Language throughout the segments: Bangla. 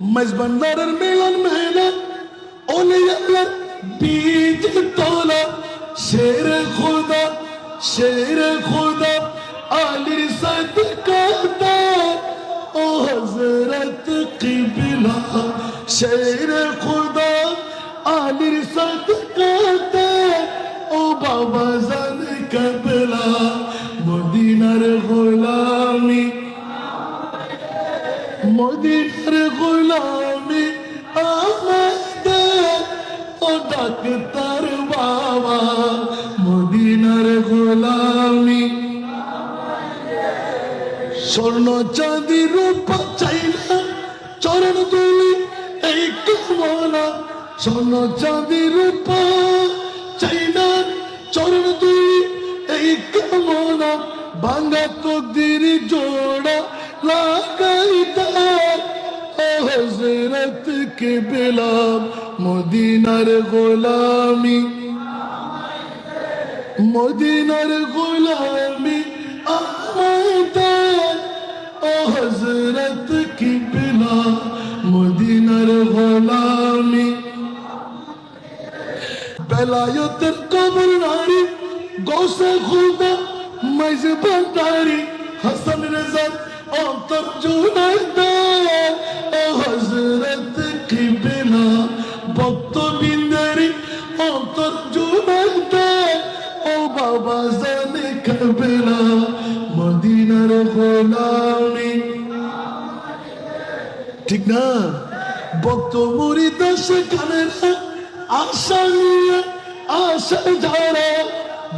মেজবান্দারের মিলন মেহনত ওলে আল্লাহর বীজ তোলা শের খুদা শের খুদা আলীর সদকাতা ও হজরত কিবলা শের খুদা আলীর সদকাতা মদিনার গোলামি আমাদের ও ডাক্তার বাবা। মদিনার গোলামি স্বর্ণ চাঁদি রূপা চাইনা চরণ তুলি এই কামনা। স্বর্ণ চাঁদি রূপা চাইনা চরণ তুলি এই কামনা। ভাঙ্গা তকদির জোড়া লাগাইতা হজরত কে বেলাম মদিনার গোলামি। মদিনার গোলামি হজরত কি বিলা মদিনার গোলামি। বেলায়তের কবর নারী, গৌসে খুদা, মাইজ বান্দারি, হাসান রেজা অন্তর জুনাইদা ও হজরত কি বিলা ভক্ত বিন্দারি, অন্তর জুনাইদা ও বাবা জানে ঠিক না? ভক্ত মুড়ি দেশে কানের আশা আশা যারা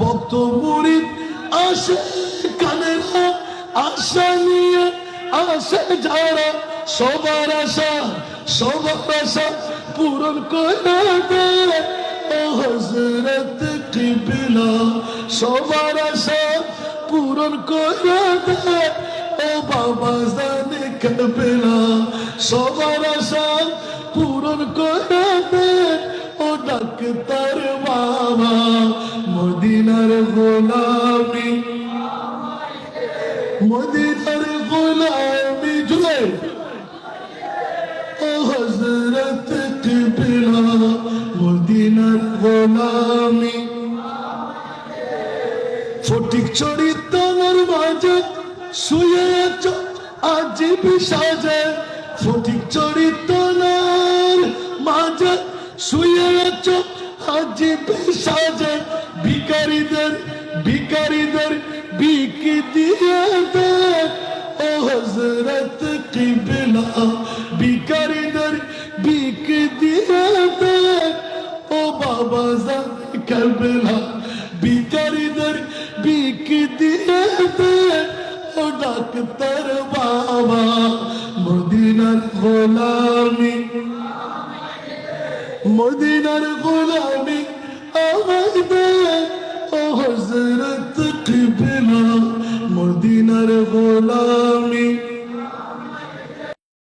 ভক্ত মুড়ি কানের আশা নিয়ে আসে যারা সবার আশা সবার আশা পূরণ করে দেয়। ও হজরত কিবলা, সবার আশা পূরণ করে দে ও বাবা জানে কবেলা, সবার আশা পূরণ করে দে ও ডাক্তার বাবা, মদিনার গোলামি মদিনার গোলামি জুড়ে ও হজরত কিবলা মদিনার গোলামি। ফটিক চরিত্রের মাঝে শুয়ে আছো, আজীব সাজে। ফটিক চরিত্রের মাঝে শুয়ে আছো? আজীব সাজে ভিকারীদের ভিকারীদের বিক দিয়ে দে ও হজরত কিবলা, ভিকারীদের বিক দিয়ে দে ও বাবা জান কারবেলা, ভিকারীদের বিক দিয়ে দে ও ডাক্তার বাবা, মদিনার গোলামি মদিনার গোলামি আমাদের ও হজরত কিবলা মদিনার গোলামি